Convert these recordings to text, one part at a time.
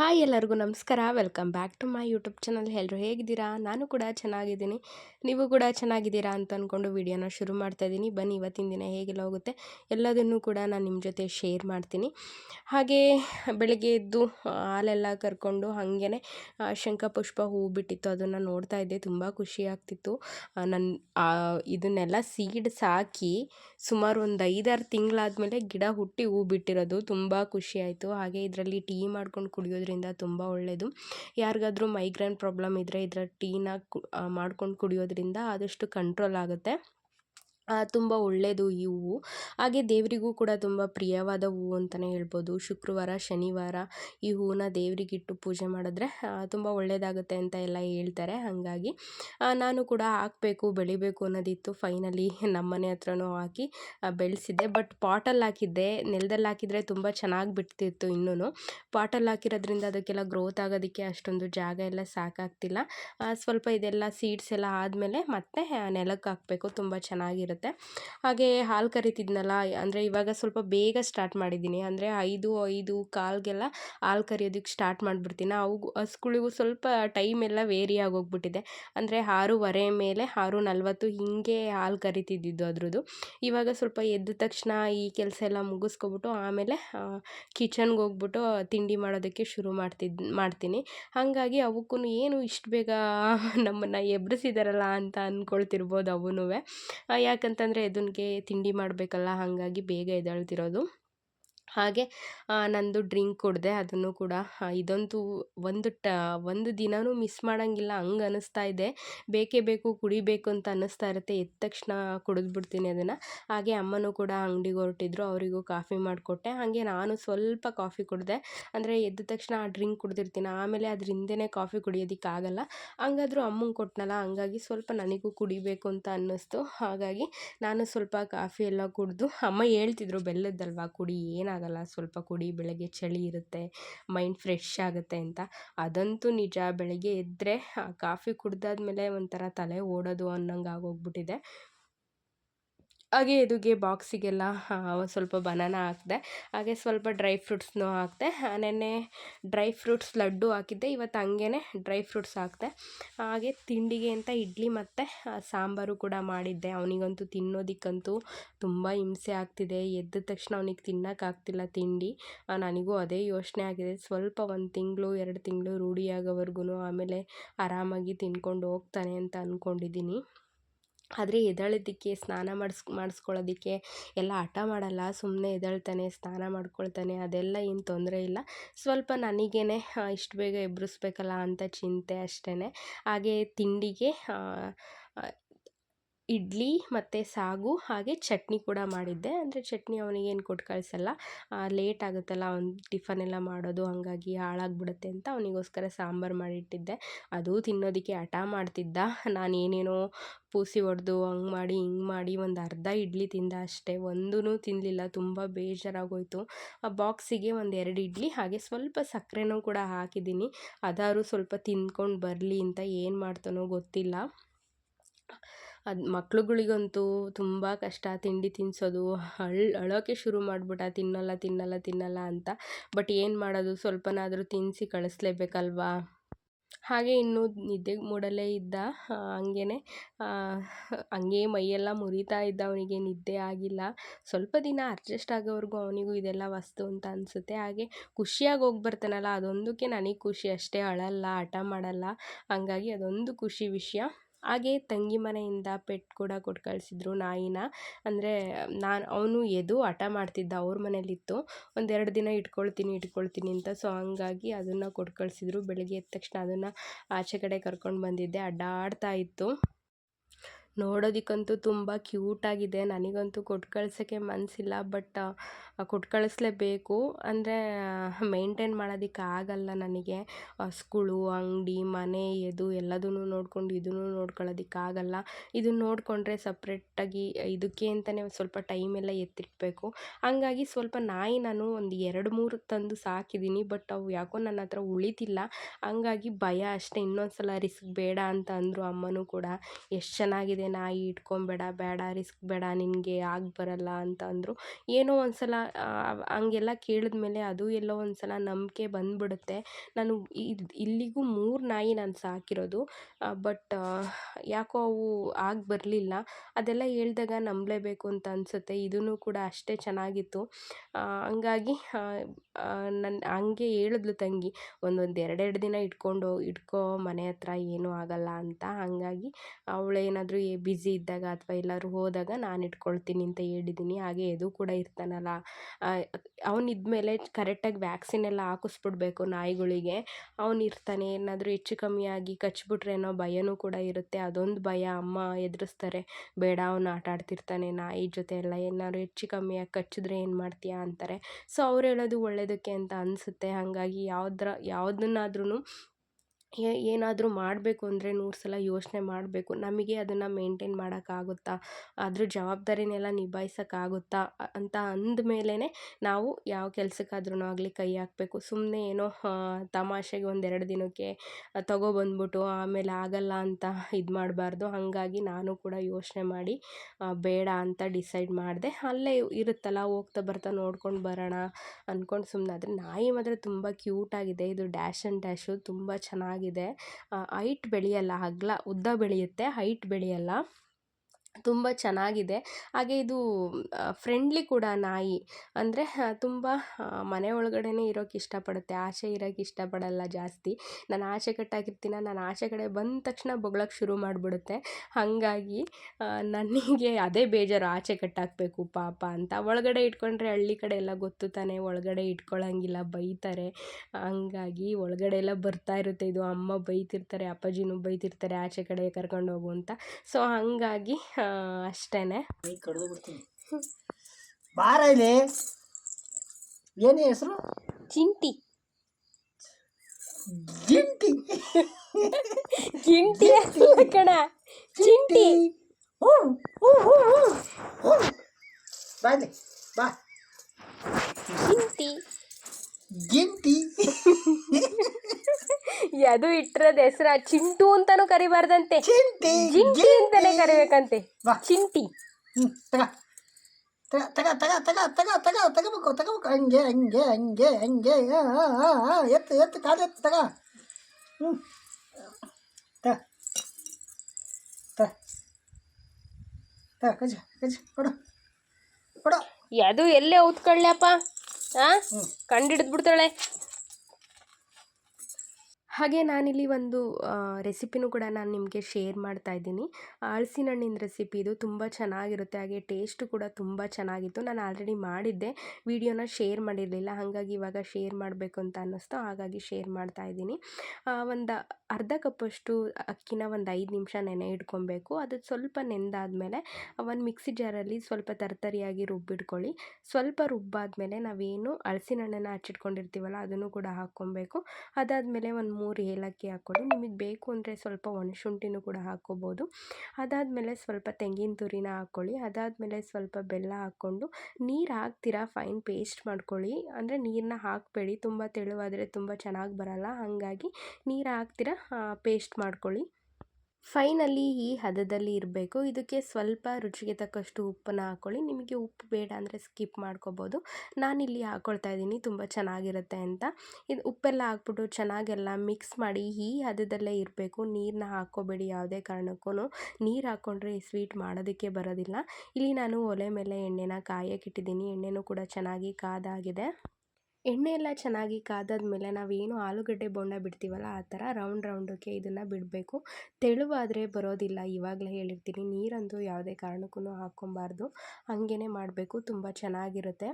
Hi ಎಲ್ಲರಿಗೂ ನಮಸ್ಕಾರ. Welcome back to my YouTube channel. ಎಲ್ಲರೂ ಹೇಗಿದ್ದೀರಾ? ನಾನು ಕೂಡ ಚೆನ್ನಾಗಿದ್ದೀನಿ. ನೀವು ಕೂಡ ಚೆನ್ನಾಗಿದ್ದೀರಾ ಅಂತ ಅಂದ್ಕೊಂಡು ವಿಡಿಯೋನ ಶುರು ಮಾಡ್ತಾ ಇದ್ದೀನಿ. ಬನ್ನಿ, ಇವತ್ತಿನ ದಿನ ಹೇಗೆಲ್ಲ ಹೋಗುತ್ತೆ ಎಲ್ಲದನ್ನು ಕೂಡ ನಾನು ನಿಮ್ಮ ಜೊತೆ ಶೇರ್ ಮಾಡ್ತೀನಿ. ಹಾಗೆ ಬೆಳಗ್ಗೆ ಎದ್ದು ಹಾಲೆಲ್ಲ ಕರ್ಕೊಂಡು ಹಾಗೇ ಶಂಖಪುಷ್ಪ ಹೂ ಬಿಟ್ಟಿತ್ತು, ಅದನ್ನು ನೋಡ್ತಾ ಇದ್ದೆ. ತುಂಬ ಖುಷಿ ಆಗ್ತಿತ್ತು. ನನ್ನ ಇದನ್ನೆಲ್ಲ ಸೀಡ್ ಸಾಕಿ ಸುಮಾರು ಒಂದು ಐದಾರು ತಿಂಗಳಾದಮೇಲೆ ಗಿಡ ಹುಟ್ಟಿ ಹೂ ಬಿಟ್ಟಿರೋದು. ತುಂಬ ಖುಷಿ ಆಯಿತು. ಹಾಗೆ ಇದರಲ್ಲಿ ಟೀ ಮಾಡ್ಕೊಂಡು ಕುಡಿಯೋದ್ರಿಂದ ತುಂಬ ಒಳ್ಳೆಯದು ಯಾರಿಗಾದ್ರೂ ಮೈಗ್ರೇನ್ ಪ್ರಾಬ್ಲಮ್ ಇದ್ದರೆ ಇದರ ಟೀನ ಕು ಮಾಡ್ಕೊಂಡು ಕುಡಿಯೋದ್ರಿಂದ ಆದಷ್ಟು ಕಂಟ್ರೋಲ್ ಆಗುತ್ತೆ. ತುಂಬ ಒಳ್ಳೆಯದು ಈ ಹೂವು. ಹಾಗೆ ದೇವರಿಗೂ ಕೂಡ ತುಂಬ ಪ್ರಿಯವಾದ ಹೂವು ಅಂತಲೇ ಹೇಳ್ಬೋದು. ಶುಕ್ರವಾರ, ಶನಿವಾರ ಈ ಹೂವನ್ನ ದೇವರಿಗಿಟ್ಟು ಪೂಜೆ ಮಾಡಿದ್ರೆ ತುಂಬ ಒಳ್ಳೆಯದಾಗುತ್ತೆ ಅಂತ ಎಲ್ಲ ಹೇಳ್ತಾರೆ. ಹಾಗಾಗಿ ನಾನು ಕೂಡ ಹಾಕಬೇಕು, ಬೆಳಿಬೇಕು ಅನ್ನೋದಿತ್ತು. ಫೈನಲಿ ನಮ್ಮನೆ ಹತ್ರನೂ ಹಾಕಿ ಬೆಳೆಸಿದ್ದೆ. ಬಟ್ ಪಾಟಲ್ಲಿ ಹಾಕಿದ್ದೆ. ನೆಲದಲ್ಲಿ ಹಾಕಿದರೆ ತುಂಬ ಚೆನ್ನಾಗಿ ಬಿಡ್ತಿತ್ತು ಇನ್ನೂ ಪಾಟಲ್ಲಿ ಹಾಕಿರೋದ್ರಿಂದ ಅದಕ್ಕೆಲ್ಲ ಗ್ರೋತ್ ಆಗೋದಕ್ಕೆ ಅಷ್ಟೊಂದು ಜಾಗ ಎಲ್ಲ ಸಾಕಾಗ್ತಿಲ್ಲ. ಸ್ವಲ್ಪ ಇದೆಲ್ಲ ಸೀಡ್ಸ್ ಎಲ್ಲ ಆದಮೇಲೆ ಮತ್ತೆ ನೆಲಕ್ಕೆ ಹಾಕಬೇಕು. ತುಂಬ ಚೆನ್ನಾಗಿರುತ್ತೆ. ಹಾಗೆ ಹಾಲು ಕರಿತಿದ್ನಲ್ಲ, ಅಂದರೆ ಇವಾಗ ಸ್ವಲ್ಪ ಬೇಗ ಸ್ಟಾರ್ಟ್ ಮಾಡಿದ್ದೀನಿ. ಅಂದರೆ ಐದು ಐದು ಕಾಲ್ಗೆಲ್ಲ ಹಾಲು ಕರಿಯೋದಕ್ಕೆ ಸ್ಟಾರ್ಟ್ ಮಾಡಿಬಿಡ್ತೀನಿ. ಅವು ಹಸುಗಳಿಗೂ ಸ್ವಲ್ಪ ಟೈಮ್ ಎಲ್ಲ ವೇರಿ ಆಗೋಗ್ಬಿಟ್ಟಿದೆ. ಅಂದರೆ ಆರೂವರೆ ಮೇಲೆ ಆರು ನಲ್ವತ್ತು ಹೀಗೆ ಹಾಲು ಕರಿತಿದ್ದಿದ್ದು ಅದ್ರದ್ದು. ಇವಾಗ ಸ್ವಲ್ಪ ಎದ್ದ ತಕ್ಷಣ ಈ ಕೆಲಸ ಎಲ್ಲ ಮುಗಿಸ್ಕೊಬಿಟ್ಟು ಆಮೇಲೆ ಕಿಚನ್ಗೆ ಹೋಗ್ಬಿಟ್ಟು ತಿಂಡಿ ಮಾಡೋದಕ್ಕೆ ಶುರು ಮಾಡ್ತಿದ್, ಮಾಡ್ತೀನಿ. ಹಾಗಾಗಿ ಅವಕ್ಕೂ ಏನು ಇಷ್ಟು ಬೇಗ ನಮ್ಮನ್ನು ಎಬ್ರಿಸಿದಾರಲ್ಲ ಅಂತ ಅಂದ್ಕೊಳ್ತಿರ್ಬೋದು ಅವೂ ಯಾಕಂತಂದರೆ ಇದನ್ಗೆ ತಿಂಡಿ ಮಾಡಬೇಕಲ್ಲ ಹಾಗಾಗಿ ಬೇಗ ಎದ್ದೇಳ್ತಿರೋದು. ಹಾಗೆ ನಂದು ಡ್ರಿಂಕ್ ಕುಡಿದೆ, ಅದನ್ನು ಕೂಡ ಇದಂತೂ ಒಂದು ಟ, ಒಂದು ದಿನವೂ ಮಿಸ್ ಮಾಡೋಂಗಿಲ್ಲ, ಹಂಗೆ ಅನ್ನಿಸ್ತಾ ಇದೆ. ಬೇಕೇ ಬೇಕು, ಕುಡಿಬೇಕು ಅಂತ ಅನ್ನಿಸ್ತಾ ಇರುತ್ತೆ ಎದ್ದ ತಕ್ಷಣ ಕುಡಿದ್ಬಿಡ್ತೀನಿ ಅದನ್ನು. ಹಾಗೆ ಅಮ್ಮನೂ ಕೂಡ ಅಂಗಡಿಗೆ ಹೊರಟಿದ್ರು, ಅವರಿಗೂ ಕಾಫಿ ಮಾಡಿಕೊಟ್ಟೆ. ಹಾಗೆ ನಾನು ಸ್ವಲ್ಪ ಕಾಫಿ ಕುಡಿದೆ. ಅಂದರೆ ಎದ್ದ ತಕ್ಷಣ ಆ ಡ್ರಿಂಕ್ ಕುಡ್ದಿರ್ತೀನಿ. ಆಮೇಲೆ ಅದ್ರ ಹಿಂದೆನೇ ಕಾಫಿ ಕುಡಿಯೋದಕ್ಕಾಗಲ್ಲ. ಹಂಗಾದ್ರೂ ಅಮ್ಮಂಗೆ ಕೊಟ್ಟನಲ್ಲ ಹಂಗಾಗಿ ಸ್ವಲ್ಪ ನನಗೂ ಕುಡಿಬೇಕು ಅಂತ ಅನ್ನಿಸ್ತು. ಹಾಗಾಗಿ ನಾನು ಸ್ವಲ್ಪ ಕಾಫಿ ಎಲ್ಲ ಕುಡಿದು, ಅಮ್ಮ ಹೇಳ್ತಿದ್ರು ಬೆಲ್ಲದ್ದಲ್ವಾ, ಕುಡಿ, ಏನಾಗ ಆಗಲ್ಲ. ಸ್ವಲ್ಪ ಕುಡಿ, ಬೆಳಗ್ಗೆ ಚಳಿ ಇರುತ್ತೆ, ಮೈಂಡ್ ಫ್ರೆಶ್ ಆಗುತ್ತೆ ಅಂತ. ಅದಂತೂ ನಿಜ. ಬೆಳಗ್ಗೆ ಎದ್ದರೆ ಕಾಫಿ ಕುಡ್ದಾದ್ಮೇಲೆ ಒಂಥರ ತಲೆ ಓಡೋದು ಅನ್ನಂಗೆ ಆಗೋಗ್ಬಿಟ್ಟಿದೆ. ಹಾಗೆ ಇದುಗೆ ಬಾಕ್ಸಿಗೆಲ್ಲ ಸ್ವಲ್ಪ ಬನಾನ ಹಾಕಿದೆ. ಹಾಗೆ ಸ್ವಲ್ಪ ಡ್ರೈ ಫ್ರೂಟ್ಸ್ನೂ ಹಾಕಿದೆ. ನೆನ್ನೆ ಡ್ರೈ ಫ್ರೂಟ್ಸ್ ಲಡ್ಡು ಹಾಕಿದ್ದೆ. ಇವತ್ತು ಹಂಗೇ ಡ್ರೈ ಫ್ರೂಟ್ಸ್ ಹಾಕಿದೆ. ಹಾಗೆ ತಿಂಡಿಗೆ ಅಂತ ಇಡ್ಲಿ ಮತ್ತು ಸಾಂಬಾರು ಕೂಡ ಮಾಡಿದ್ದೆ. ಅವನಿಗಂತೂ ತಿನ್ನೋದಕ್ಕಂತೂ ತುಂಬ ಹಿಂಸೆ ಆಗ್ತಿದೆ. ಎದ್ದ ತಕ್ಷಣ ಅವನಿಗೆ ತಿನ್ನೋಕ್ಕಾಗ್ತಿಲ್ಲ ತಿಂಡಿ. ನನಗೂ ಅದೇ ಯೋಚನೆ ಆಗಿದೆ. ಸ್ವಲ್ಪ ಒಂದು ತಿಂಗಳು, ಎರಡು ತಿಂಗಳು ರೂಢಿಯಾಗೋವರೆಗೂ ಆಮೇಲೆ ಆರಾಮಾಗಿ ತಿನ್ಕೊಂಡು ಹೋಗ್ತಾನೆ ಅಂತ ಅಂದ್ಕೊಂಡಿದ್ದೀನಿ ಆದರೆ ಎದ್ದೇಳೋದಕ್ಕೆ, ಸ್ನಾನ ಮಾಡಿಸ್, ಮಾಡಿಸ್ಕೊಳ್ಳೋದಕ್ಕೆ ಎಲ್ಲ ಹಠ ಮಾಡಲ್ಲ ಸುಮ್ಮನೆ ಎದ್ದೇಳ್ತಾನೆ, ಸ್ನಾನ ಮಾಡ್ಕೊಳ್ತಾನೆ, ಅದೆಲ್ಲ ಏನು ತೊಂದರೆ ಇಲ್ಲ. ಸ್ವಲ್ಪ ನನಗೇನೆ ಇಷ್ಟು ಬೇಗ ಎಬ್ಬಿಸ್ಬೇಕಲ್ಲ ಅಂತ ಚಿಂತೆ ಅಷ್ಟೇ ಹಾಗೆ ತಿಂಡಿಗೆ ಇಡ್ಲಿ ಮತ್ತು ಸಾಗು ಹಾಗೆ ಚಟ್ನಿ ಕೂಡ ಮಾಡಿದ್ದೆ. ಅಂದರೆ ಚಟ್ನಿ ಅವನಿಗೇನು ಕೊಟ್ಟು ಕಳಿಸಲ್ಲ. ಲೇಟ್ ಆಗುತ್ತಲ್ಲ, ಅವ್ನು ಟಿಫನ್ ಎಲ್ಲ ಮಾಡೋದು, ಹಾಗಾಗಿ ಹಾಳಾಗ್ಬಿಡುತ್ತೆ ಅಂತ ಅವನಿಗೋಸ್ಕರ ಸಾಂಬಾರು ಮಾಡಿಟ್ಟಿದ್ದೆ. ಅದು ತಿನ್ನೋದಕ್ಕೆ ಹಠ ಮಾಡ್ತಿದ್ದ. ನಾನು ಏನೇನೋ ಪೂಸಿ ಹೊಡೆದು, ಹಂಗೆ ಮಾಡಿ, ಹಿಂಗೆ ಮಾಡಿ, ಒಂದು ಅರ್ಧ ಇಡ್ಲಿ ತಿಂದ ಅಷ್ಟೇ. ಒಂದೂ ತಿನ್ನಲಿಲ್ಲ ತುಂಬ ಬೇಜಾರಾಗೋಯಿತು. ಆ ಬಾಕ್ಸಿಗೆ ಒಂದು ಎರಡು ಇಡ್ಲಿ, ಹಾಗೆ ಸ್ವಲ್ಪ ಸಕ್ಕರೆನೂ ಕೂಡ ಹಾಕಿದ್ದೀನಿ. ಅದಾದ್ರೂ ಸ್ವಲ್ಪ ತಿಂದ್ಕೊಂಡು ಬರಲಿ ಅಂತ ಏನು ಮಾಡ್ತಾನೋ ಗೊತ್ತಿಲ್ಲ. ಅದು ಮಕ್ಳುಗಳಿಗಂತೂ ತುಂಬ ಕಷ್ಟ. ತಿಂಡಿ ತಿನ್ನಿಸೋದು ಅಳ್ ಅಳೋಕ್ಕೆ ಶುರು ಮಾಡಿಬಿಟ್ಟ, ತಿನ್ನಲ್ಲ ತಿನ್ನಲ್ಲ ತಿನ್ನಲ್ಲ ಅಂತ. ಬಟ್ ಏನು ಮಾಡೋದು? ಸ್ವಲ್ಪನಾದರೂ ತಿನ್ನಿಸಿ ಕಳಿಸ್ಲೇಬೇಕಲ್ವಾ? ಹಾಗೆ ಇನ್ನೂ ನಿದ್ದೆ ಮೂಡಲೇ ಇದ್ದ. ಹಂಗೇ ಹಂಗೆ ಮೈಯೆಲ್ಲ ಮುರಿತಾ ಇದ್ದ ಅವನಿಗೆ ನಿದ್ದೆ ಆಗಿಲ್ಲ. ಸ್ವಲ್ಪ ದಿನ ಅಡ್ಜಸ್ಟ್ ಆಗೋವರೆಗೂ ಅವನಿಗೂ ಇದೆಲ್ಲ ವಸ್ತು ಅಂತ ಅನಿಸುತ್ತೆ. ಹಾಗೆ ಖುಷಿಯಾಗಿ ಹೋಗಿ ಬರ್ತಾನಲ್ಲ, ಅದೊಂದಕ್ಕೆ ನನಗೆ ಖುಷಿ. ಅಷ್ಟೇ ಅಳಲ್ಲ, ಹಠ ಮಾಡಲ್ಲ. ಹಂಗಾಗಿ ಅದೊಂದು ಖುಷಿ ವಿಷಯ. ಹಾಗೆ ತಂಗಿ ಮನೆಯಿಂದ ಪೆಟ್ ಕೂಡ ಕೊಟ್ಟು ಕಳಿಸಿದ್ರು ನಾಯಿನ. ಅಂದರೆ ನಾನು ಅವನು ಎದು ಹಠ ಮಾಡ್ತಿದ್ದ ಅವ್ರ ಮನೇಲಿತ್ತು ಒಂದೆರಡು ದಿನ ಇಟ್ಕೊಳ್ತೀನಿ ಇಟ್ಕೊಳ್ತೀನಿ ಅಂತ. ಸೊ ಹಂಗಾಗಿ ಅದನ್ನು ಕೊಟ್ಟು ಕಳಿಸಿದ್ರು. ಬೆಳಗ್ಗೆ ಎದ್ದ ತಕ್ಷಣ ಅದನ್ನು ಆಚೆ ಕಡೆ ಕರ್ಕೊಂಡು ಬಂದಿದ್ದೆ. ಅಡ್ಡಾಡ್ತಾ ಇತ್ತು. ನೋಡೋದಕ್ಕಂತೂ ತುಂಬ ಕ್ಯೂಟಾಗಿದೆ. ನನಗಂತೂ ಕೊಟ್ಟು ಕಳ್ಸೋಕ್ಕೆ ಮನಸ್ಸಿಲ್ಲ ಬಟ್ ಕೊಟ್ಟು ಕಳಿಸ್ಲೇಬೇಕು. ಅಂದರೆ ಮೇಂಟೈನ್ ಮಾಡೋದಕ್ಕೆ ಆಗಲ್ಲ ನನಗೆ. ಸ್ಕೂಲು, ಅಂಗಡಿ, ಮನೆ ಇದು ಎಲ್ಲದನ್ನು ನೋಡ್ಕೊಂಡು, ಇದನ್ನು ನೋಡ್ಕೊಳ್ಳೋದಕ್ಕಾಗಲ್ಲ ಇದನ್ನು ನೋಡಿಕೊಂಡ್ರೆ ಸಪ್ರೇಟಾಗಿ ಇದಕ್ಕೆ ಅಂತಲೇ ಸ್ವಲ್ಪ ಟೈಮೆಲ್ಲ ಎತ್ತಿಟ್ಬೇಕು. ಹಂಗಾಗಿ ಸ್ವಲ್ಪ ನಾಯಿ ನಾನು ಒಂದು ಎರಡು, ಮೂರು ತಂದು ಸಾಕಿದ್ದೀನಿ, ಬಟ್ ಅವು ಯಾಕೋ ನನ್ನ ಹತ್ರ ಉಳಿತಿಲ್ಲ. ಹಂಗಾಗಿ ಭಯ ಅಷ್ಟೇ. ಇನ್ನೊಂದು ಸಲ ರಿಸ್ಕ್ ಬೇಡ ಅಂತ ಅಂದರು ಅಮ್ಮನೂ ಕೂಡ. ಎಷ್ಟು ಚೆನ್ನಾಗಿದೆ ನಾಯಿ ಇಟ್ಕೊಂಬೇಡ, ಬೇಡ, ರಿಸ್ಕ್ ಬೇಡ, ನಿನಗೆ ಆಗಿ ಬರಲ್ಲ ಅಂತ ಅಂದರು. ಏನೋ ಒಂದು ಸಲ ಹಂಗೆಲ್ಲ ಕೇಳಿದ್ಮೇಲೆ ಅದು ಎಲ್ಲೋ ಒಂದು ಸಲ ನಂಬಿಕೆ ಬಂದುಬಿಡುತ್ತೆ. ನಾನು ಇಲ್ಲಿಗೂ ಮೂರು ನಾಯಿ ನಾನು ಸಾಕಿರೋದು. ಬಟ್ ಯಾಕೋ ಅವು ಆಗಿ ಬರಲಿಲ್ಲ. ಅದೆಲ್ಲ ಹೇಳಿದಾಗ ನಂಬಲೇಬೇಕು ಅಂತ ಅನಿಸುತ್ತೆ. ಇದೂ ಕೂಡ ಅಷ್ಟೇ ಚೆನ್ನಾಗಿತ್ತು. ಹಂಗಾಗಿ ನನ್ನ ಹಂಗೆ ಹೇಳಿದ್ಲು ತಂಗಿ, ಒಂದೊಂದು ಎರಡೆರಡು ದಿನ ಇಟ್ಕೊಂಡು, ಇಟ್ಕೋ, ಮನೆ ಹತ್ರ ಏನೂ ಆಗಲ್ಲ ಅಂತ. ಹಾಗಾಗಿ, ಅವಳೇನಾದರೂ ಬ್ಯುಸಿ ಇದ್ದಾಗ ಅಥವಾ ಎಲ್ಲಾದ್ರೂ ಹೋದಾಗ ನಾನು ಇಟ್ಕೊಳ್ತೀನಿ ಅಂತ ಹೇಳಿದ್ದೀನಿ ಹಾಗೆ ಎದು ಕೂಡ ಇರ್ತಾನಲ್ಲ. ಅವನಿದ್ಮೇಲೆ ಕರೆಕ್ಟಾಗಿ ವ್ಯಾಕ್ಸಿನ್ ಎಲ್ಲ ಹಾಕಿಸ್ಬಿಡ್ಬೇಕು ನಾಯಿಗಳಿಗೆ. ಅವ್ನು ಇರ್ತಾನೆ, ಏನಾದರೂ ಹೆಚ್ಚು ಕಮ್ಮಿ ಆಗಿ ಅನ್ನೋ ಭಯನೂ ಕೂಡ ಇರುತ್ತೆ. ಅದೊಂದು ಭಯ ಅಮ್ಮ ಎದುರಿಸ್ತಾರೆ. ಬೇಡ, ಅವನು ಆಟ ಆಡ್ತಿರ್ತಾನೆ, ನಾಯಿ ಜೊತೆ ಎಲ್ಲ ಏನಾದ್ರು ಹೆಚ್ಚು ಕಮ್ಮಿಯಾಗಿ ಕಚ್ಚಿದ್ರೆ ಏನು ಮಾಡ್ತೀಯಾ ಅಂತಾರೆ. ಸೊ ಅವ್ರು ಹೇಳೋದು ಒಳ್ಳೆಯದಕ್ಕೆ ಅಂತ ಅನಿಸುತ್ತೆ. ಹಾಗಾಗಿ ಯಾವುದ್ರ ಯಾವುದನ್ನಾದ್ರೂ ಏನಾದರೂ ಮಾಡಬೇಕು ಅಂದರೆ ನೂರು ಸಲ ಯೋಚನೆ ಮಾಡಬೇಕು. ನಮಗೆ ಅದನ್ನು ಮೇಂಟೈನ್ ಮಾಡೋಕ್ಕಾಗುತ್ತಾ? ಅದ್ರ ಜವಾಬ್ದಾರಿನೆಲ್ಲ ನಿಭಾಯಿಸೋಕ್ಕಾಗುತ್ತಾ? ಅಂತ ಅಂದಮೇಲೆ ನಾವು ಯಾವ ಕೆಲ್ಸಕ್ಕಾದ್ರೂ ಆಗಲಿ ಕೈ ಹಾಕಬೇಕು. ಸುಮ್ಮನೆ ಏನೋ ತಮಾಷೆಗೆ ಒಂದೆರಡು ದಿನಕ್ಕೆ ತಗೊಬಂದ್ಬಿಟ್ಟು ಆಮೇಲೆ ಆಗಲ್ಲ ಅಂತ ಇದು ಮಾಡಬಾರ್ದು. ಹಾಗಾಗಿ ನಾನು ಕೂಡ ಯೋಚನೆ ಮಾಡಿ ಬೇಡ ಅಂತ ಡಿಸೈಡ್ ಮಾಡಿದೆ. ಅಲ್ಲೇ ಇರುತ್ತಲ್ಲ, ಹೋಗ್ತಾ ಬರ್ತಾ ನೋಡ್ಕೊಂಡು ಬರೋಣ ಅಂದ್ಕೊಂಡು ಸುಮ್ಮನಾದ್ರೆ ನಾಯಿ ಮಾತ್ರ ತುಂಬ ಕ್ಯೂಟಾಗಿದೆ ಇದು ಡ್ಯಾಶ್ ಆ್ಯಂಡ್ ಡ್ಯಾಶು. ತುಂಬ ಚೆನ್ನಾಗಿದೆ. ಹೈಟ್ ಬೆಳೆಯಲ್ಲ ಅಗಲ ಉದ್ದ ಬೆಳೆಯುತ್ತೆ ಹೈಟ್ ಬೆಳೆಯಲ್ಲ. ತುಂಬ ಚೆನ್ನಾಗಿದೆ. ಹಾಗೆ ಇದು ಫ್ರೆಂಡ್ಲಿ ಕೂಡ ನಾಯಿ. ಅಂದರೆ ತುಂಬ ಮನೆ ಒಳಗಡೆನೇ ಇರೋಕ್ಕೆ ಇಷ್ಟಪಡುತ್ತೆ. ಆಚೆ ಇರೋಕ್ಕೆ ಇಷ್ಟಪಡಲ್ಲ ಜಾಸ್ತಿ. ನಾನು ಆಚೆ ಕಟ್ಟಾಕಿರ್ತೀನ ನಾನು ಆಚೆ ಕಡೆ ಬಂದ ತಕ್ಷಣ ಬೊಗಳಕ್ಕೆ ಶುರು ಮಾಡಿಬಿಡುತ್ತೆ. ಹಾಗಾಗಿ ನನಗೆ ಅದೇ ಬೇಜಾರು. ಆಚೆ ಕಟ್ಟಾಕಬೇಕು, ಪಾಪ ಅಂತ. ಒಳಗಡೆ ಇಟ್ಕೊಂಡ್ರೆ ಹಳ್ಳಿ ಕಡೆ ಎಲ್ಲ ಗೊತ್ತು ತಾನೇ. ಒಳಗಡೆ ಇಟ್ಕೊಳ್ಳೋಂಗಿಲ್ಲ ಬೈತಾರೆ. ಹಂಗಾಗಿ ಒಳಗಡೆ ಎಲ್ಲ ಬರ್ತಾ ಇರುತ್ತೆ. ಇದು ಅಮ್ಮ ಬೈತಿರ್ತಾರೆ, ಅಪ್ಪಾಜಿನೂ ಬೈತಿರ್ತಾರೆ, ಆಚೆ ಕಡೆ ಕರ್ಕೊಂಡು ಹೋಗು ಅಂತ. ಸೊ, ಹಾಗಾಗಿ ಅಷ್ಟೇ ಕೈ ಕಡ್ದು ಬಿಡ್ತೀನಿ. ಬಾರ ಇಲ್ಲಿ. ಏನೇ ಹೆಸರು? ಚಿಂಟಿ ಗಿಂಟಿ. ಗಿಂಟಿ ಅಲ್ಲ ಕಣ. ಚಿಂಟಿ ಹ್ಞೂ ಹ್ಞೂ ಹ್ಞೂ ಹ್ಞೂ. ಹ್ಞೂ. ಬಾ ಇಲ್ಲಿ. ಬಾ. ಗಿಂಟಿ. ಗಿಂಟಿ. ಅದು ಇಟ್ಟಿರೋದು ಹೆಸರ ಚಿಂಟು ಅಂತಾನು ಕರಿಬಾರ್ದಂತೆ. ಚಿಂಟಿ ಜಿಂಟಿ ಅಂತಾನೆ ಕರಿಬೇಕಂತೆ. ಬಾ. ಚಿಂಟಿ. ಹ್ಞೂ ತಗ. ತಗ ತಗ ತಗ ತಗ ತಗ ತಗ ತಗೋಬೇಕು ತಗೋಬೇಕು. ಹಂಗೆ ಹಂಗೆ ಹಂಗೆ ಹಂಗೆ. ಆ, ಆ, ಆ, ಆ, ಎತ್ತು ಎತ್ತು ಕಾಲು ಎತ್ತು ತಗ. ಹ್ಞೂ ತಗ ತಗ ತಗ ಕಜ ಕಜ ಕೊಡು. ಕೊಡು. ಅದು ಎಲ್ಲೇ ಔತ್ಕೊಳ್ಳಪ್ಪ ಆ? ಕಂಡಿಡಿದು ಬಿಡ್ತಾಳೆ. ಹಾಗೆ ನಾನಿಲ್ಲಿ ಒಂದು ರೆಸಿಪಿನೂ ಕೂಡ ನಾನು ನಿಮಗೆ ಶೇರ್ ಮಾಡ್ತಾ ಇದ್ದೀನಿ. ಹಳಸಿನ ಹಣ್ಣಿನ ರೆಸಿಪಿ ಇದು ತುಂಬ ಚೆನ್ನಾಗಿರುತ್ತೆ, ಹಾಗೆ ಟೇಸ್ಟು ಕೂಡ ತುಂಬ ಚೆನ್ನಾಗಿತ್ತು. ನಾನು ಆಲ್ರೆಡಿ ಮಾಡಿದ್ದೆ, ವಿಡಿಯೋನ ಶೇರ್ ಮಾಡಿರಲಿಲ್ಲ, ಹಾಗಾಗಿ ಇವಾಗ ಶೇರ್ ಮಾಡಬೇಕು ಅಂತ ಅನ್ನಿಸ್ತು, ಹಾಗಾಗಿ ಶೇರ್ ಮಾಡ್ತಾ ಇದ್ದೀನಿ. ಒಂದು ಅರ್ಧ ಕಪ್ಪಷ್ಟು ಅಕ್ಕಿನ ಒಂದು ಐದು ನಿಮಿಷ ನೆನೆ ಇಟ್ಕೊಬೇಕು. ಅದು ಸ್ವಲ್ಪ ನೆಂದಾದಮೇಲೆ, ಒಂದು ಮಿಕ್ಸಿ ಜಾರಲ್ಲಿ ಸ್ವಲ್ಪ ತರ್ತರಿಯಾಗಿ ರುಬ್ಬಿಟ್ಕೊಳ್ಳಿ. ಸ್ವಲ್ಪ ರುಬ್ಬಾದ್ಮೇಲೆ ನಾವೇನು ಹಳಸಿನ ಹಣ್ಣನ್ನು ಹಚ್ಚಿಟ್ಕೊಂಡಿರ್ತೀವಲ್ಲ, ಅದನ್ನು ಕೂಡ ಹಾಕ್ಕೊಬೇಕು. ಅದಾದಮೇಲೆ ಒಂದು ಮೂರು ಏಲಕ್ಕಿ ಹಾಕ್ಕೊಳ್ಳಿ ನಿಮಗೆ ಬೇಕು ಅಂದರೆ ಸ್ವಲ್ಪ ಒಣಶುಂಠಿನೂ ಕೂಡ ಹಾಕ್ಕೋಬೋದು. ಅದಾದಮೇಲೆ ಸ್ವಲ್ಪ ತೆಂಗಿನ ತುರಿನ ಹಾಕ್ಕೊಳ್ಳಿ. ಅದಾದಮೇಲೆ ಸ್ವಲ್ಪ ಬೆಲ್ಲ ಹಾಕ್ಕೊಂಡು ನೀರು ಹಾಕ್ತೀರಾ? ಫೈನ್ ಪೇಸ್ಟ್ ಮಾಡ್ಕೊಳ್ಳಿ. ಅಂದರೆ ನೀರನ್ನ ಹಾಕಬೇಡಿ. ತುಂಬ ತೆಳುವಾದರೆ ತುಂಬ ಚೆನ್ನಾಗಿ ಬರಲ್ಲ. ಹಾಗಾಗಿ ನೀರು ಹಾಕ್ತೀರಾ? ಪೇಸ್ಟ್ ಮಾಡ್ಕೊಳ್ಳಿ. ಫೈನಲಿ ಈ ಹದದಲ್ಲಿ ಇರಬೇಕು. ಇದಕ್ಕೆ ಸ್ವಲ್ಪ ರುಚಿಗೆ ತಕ್ಕಷ್ಟು ಉಪ್ಪನ್ನು ಹಾಕ್ಕೊಳ್ಳಿ ನಿಮಗೆ ಉಪ್ಪು ಬೇಡ ಅಂದರೆ ಸ್ಕಿಪ್ ಮಾಡ್ಕೋಬೋದು. ನಾನಿಲ್ಲಿ ಹಾಕ್ಕೊಳ್ತಾ ಇದ್ದೀನಿ. ತುಂಬ ಚೆನ್ನಾಗಿರುತ್ತೆ ಅಂತ. ಇದು ಉಪ್ಪೆಲ್ಲ ಹಾಕ್ಬಿಟ್ಟು ಚೆನ್ನಾಗೆಲ್ಲ ಮಿಕ್ಸ್ ಮಾಡಿ ಈ ಹದದಲ್ಲೇ ಇರಬೇಕು. ನೀರನ್ನ ಹಾಕ್ಕೋಬೇಡಿ ಯಾವುದೇ ಕಾರಣಕ್ಕೂ ನೀರು ಹಾಕ್ಕೊಂಡ್ರೆ ಸ್ವೀಟ್ ಮಾಡೋದಕ್ಕೆ ಬರೋದಿಲ್ಲ. ಇಲ್ಲಿ ನಾನು ಒಲೆ ಮೇಲೆ ಎಣ್ಣೆನ ಕಾಯಕ್ಕಿಟ್ಟಿದ್ದೀನಿ ಎಣ್ಣೆನೂ ಕೂಡ ಚೆನ್ನಾಗಿ ಕಾದಾಗಿದೆ. ಎಣ್ಣೆ ಎಲ್ಲ ಚೆನ್ನಾಗಿ ಕಾದಾದ್ಮೇಲೆ ನಾವೇನು ಆಲೂಗಡ್ಡೆ ಬೋಂಡ ಬಿಡ್ತೀವಲ್ಲ, ಆ ಥರ ರೌಂಡ್ ರೌಂಡಕ್ಕೆ ಇದನ್ನು ಬಿಡಬೇಕು. ತೆಳುವಾದರೆ ಬರೋದಿಲ್ಲ, ಇವಾಗಲೇ ಹೇಳಿರ್ತೀನಿ. ನೀರಂತೂ ಯಾವುದೇ ಕಾರಣಕ್ಕೂ ಹಾಕ್ಕೊಬಾರ್ದು. ಹಾಗೇ ಮಾಡಬೇಕು, ತುಂಬ ಚೆನ್ನಾಗಿರುತ್ತೆ.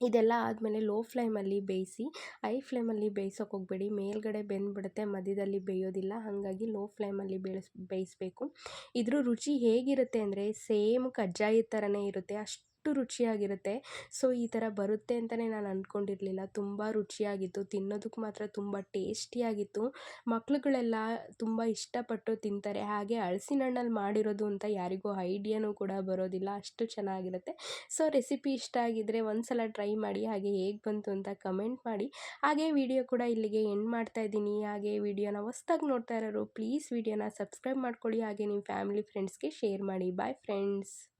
ಇದೆಲ್ಲ ಆದಮೇಲೆ ಲೋ ಫ್ಲೇಮಲ್ಲಿ ಬೇಯಿಸಿ ಐ ಫ್ಲೇಮಲ್ಲಿ ಬೇಯಿಸೋಕೆ ಹೋಗಬೇಡಿ. ಮೇಲ್ಗಡೆ ಬೆಂದ್ಬಿಡುತ್ತೆ, ಮಧ್ಯದಲ್ಲಿ ಬೇಯೋದಿಲ್ಲ. ಹಾಗಾಗಿ ಲೋ ಫ್ಲೇಮಲ್ಲಿ ಬೇಯಿಸ್, ಬೇಯಿಸ್ಬೇಕು. ಇದ್ರ ರುಚಿ ಹೇಗಿರುತ್ತೆ ಅಂದರೆ, ಸೇಮ್ ಕಜ್ಜಾಯದ ಥರನೇ ಇರುತ್ತೆ. ಅಷ್ಟು ರುಚಿಯಾಗಿರುತ್ತೆ. ಸೊ, ಈ ಥರ ಬರುತ್ತೆ ಅಂತಲೇ ನಾನು ಅಂದ್ಕೊಂಡಿರಲಿಲ್ಲ. ತುಂಬ ರುಚಿಯಾಗಿತ್ತು. ತಿನ್ನೋದಕ್ಕೆ ಮಾತ್ರ ತುಂಬ ಟೇಸ್ಟಿಯಾಗಿತ್ತು. ಮಕ್ಳುಗಳೆಲ್ಲ ತುಂಬ ಇಷ್ಟಪಟ್ಟು ತಿಂತಾರೆ. ಹಾಗೆ ಹಲ್ಸಿನ ಹಣ್ಣಲ್ಲಿ ಮಾಡಿರೋದು ಅಂತ ಯಾರಿಗೂ ಐಡಿಯಾನೂ ಕೂಡ ಬರೋದಿಲ್ಲ. ಅಷ್ಟು ಚೆನ್ನಾಗಿರುತ್ತೆ. ಸೊ, ರೆಸಿಪಿ ಇಷ್ಟ ಆಗಿದ್ದರೆ ಒಂದು ಸಲ ಟ್ರೈ ಮಾಡಿ, ಹಾಗೆ ಹೇಗೆ ಬಂತು ಅಂತ ಕಮೆಂಟ್ ಮಾಡಿ. ಹಾಗೆ ವಿಡಿಯೋ ಕೂಡ ಇಲ್ಲಿಗೆ ಎಂಡ್ ಮಾಡ್ತಾ ಇದ್ದೀನಿ. ಹಾಗೆ ವಿಡಿಯೋನ ಹೊಸ್ದಾಗಿ ನೋಡ್ತಾ ಇರೋರು, ಪ್ಲೀಸ್ ವಿಡಿಯೋನ ಸಬ್ಸ್ಕ್ರೈಬ್ ಮಾಡ್ಕೊಳ್ಳಿ. ಹಾಗೆ ನಿಮ್ಮ ಫ್ಯಾಮಿಲಿ, ಫ್ರೆಂಡ್ಸ್ಗೆ ಶೇರ್ ಮಾಡಿ. Bye, friends.